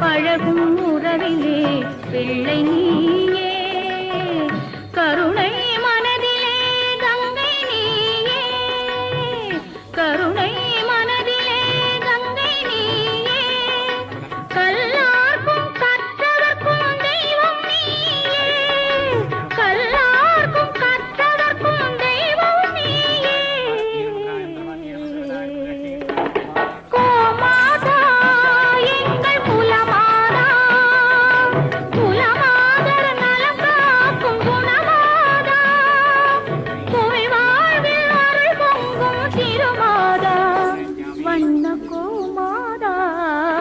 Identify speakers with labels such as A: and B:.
A: பழகும் உறவிலே பிள்ளை நீ